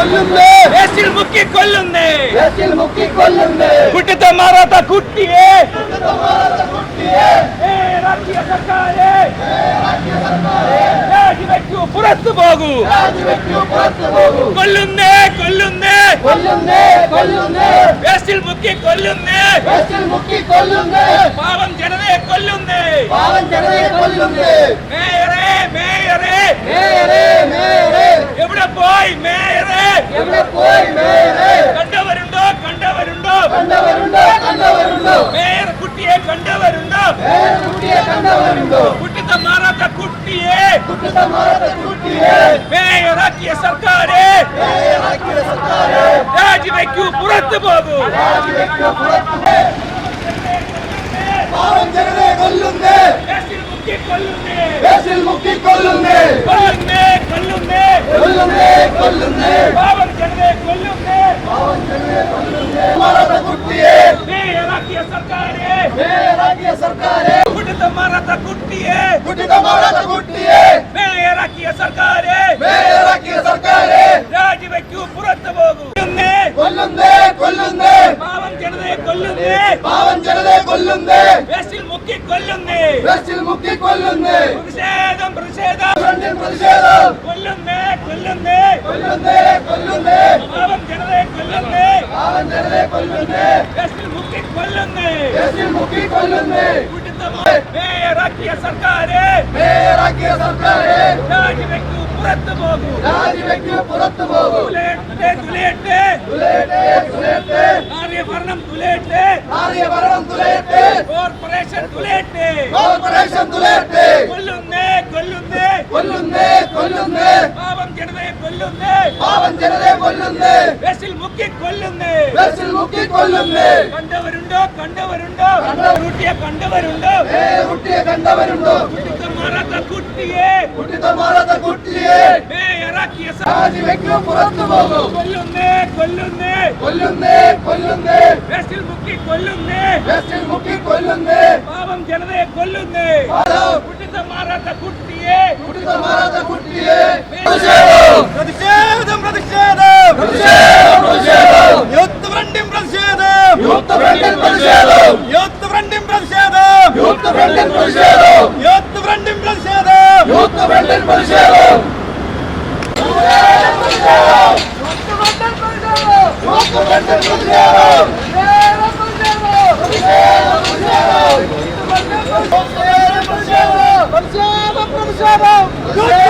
മുക്കി കൊല്ലുന്നേ വേസ്റ്റിൽ മുക്കിക്കൊല്ലുന്നേ കുട്ടിത്തെ മാറാത്ത കുട്ടിയെ കുട്ടിയെ ഏ, രാഷ്ട്രീയ സർക്കാരെ രാജിവെക്കൂ പുറത്തു പോകൂ രാജിവെക്കൂ പുറത്തു പോകൂ കൊല്ലുന്നേ കൊല്ലുന്നേ കൊല്ലുന്നേ കൊല്ലുന്നേ വേസ്റ്റിൽ മുക്കി കൊല്ലുന്നേ വേസ്റ്റിൽ മുക്കിക്കൊല്ലുന്നേ പാവം ജനതയെ കൊല്ലുന്നേ പാവം ജനതയെ കൊല്ലുന്നേ മേയറേ മേയറേ മേയറേ മേയറേ போய் மேயரே. எங்கே போய் மேயரே. கண்டவருண்டோ கண்டவருண்டோ. கண்டவருண்டோ கண்டவருண்டோ. மேயர் குட்டியே கண்டவருண்டோ. மேயர் குட்டியே கண்டவருண்டோ. குட்டித மாராத குட்டியே. குட்டித மாராத குட்டியே. மேயர் ஆக்கிய ಸರ್ಕಾರே மேயர் ஆக்கிய ಸರ್ಕಾರே ರಾಜೀವ್க்கு புறத்து போகு. ರಾಜೀವ್க்கு புறத்து பாவம் ஜனரே கொல்லுங்க பேசில் முக்கி கொல்லுங்க பேசில் முக்கி கொல்லுங்க കൊല്ലുന്നേ കൊല്ലുന്നേ പാവം ജനതയെ കൊല്ലുന്നേ കൊല്ലുന്നേ. വേസ്റ്റിൽ മുക്കി കൊല്ലുന്നേ. വേസ്റ്റിൽ പ്രതിഷേധം പ്രതിഷേധം. ഫ്രണ്ടിൽ പ്രതിഷേധം. കൊല്ലുന്നേ കൊല്ലുന്നേ. കൊല്ലുന്നേ കൊല്ലുന്നേ. പാവം ജനതയെ കൊല്ലുന്നേ. പാവം ജനതയെ കൊല്ലുന്നേ. വേസ്റ്റിൽ മുക്കി കൊല്ലുന്നേ. മുക്കി കൊല്ലുന്നേ. കുട്ടിത്തമായ മേയറാക്കിയ സർക്കാരെ. മേയറാക്കിയ സർക്കാരെ. പുറത്തു പോകൂ. രാജിവെക്കൂ പുറത്തു പോകൂ. തുലയട്ടെ തുലയട്ടെ തുലയട്ടെ തുലയട്ടെ ആര്യ ഭരണം തുലയട്ടെ ആര്യ ഭരണം തുലയട്ടെ കോർപ്പറേഷൻ തുലയട്ടെ കോർപ്പറേഷൻ തുലയട്ടെ കൊല്ലുന്നേ കൊല്ലുന്നേ. കൊല്ലുന്നേ കൊല്ലുന്നേ. പാവം ജനതയെ കൊല്ലുന്നേ. പാവം ജനതയെ കൊല്ലുന്നേ. വെസിൽ മുക്കി കൊല്ലുന്നേ. വെസിൽ മുക്കി കൊല്ലുന്നേ. കണ്ടവരുണ്ടോ കണ്ടവരുണ്ടോ? കണ്ടവരുണ്ടോ? കുട്ടിയെ കണ്ടവരുണ്ടോ? കുട്ടിത്തം മാറാത്ത കുട്ടിയെ കുട്ടിത്തെ മാറാത്ത കുട്ടിയെ മേയറാക്കിയ സ- രാജിവെക്കൂ പുറത്തു പോകൂ കൊല്ലുന്നേ കൊല്ലുന്നേ കൊല്ലുന്നേ കൊല്ലുന്നേ വേസ്റ്റിൽ മുക്കി കൊല്ലുന്നേ വേസ്റ്റിൽ മുക്കിക്കൊല്ലുന്നേ പാവം ജനതയെ കൊല്ലുന്നേ പാവം കുട്ടിത്തം മാറാത്ത കുട്ടിയെ കുട്ടിത്തെ മാറാത്ത കുട്ടിയെ പ്രതിഷേധം പ്രതിഷേധം പ്രതിഷേധം പ്രതിഷേധം പ്രതിഷേധം യൂത്ത്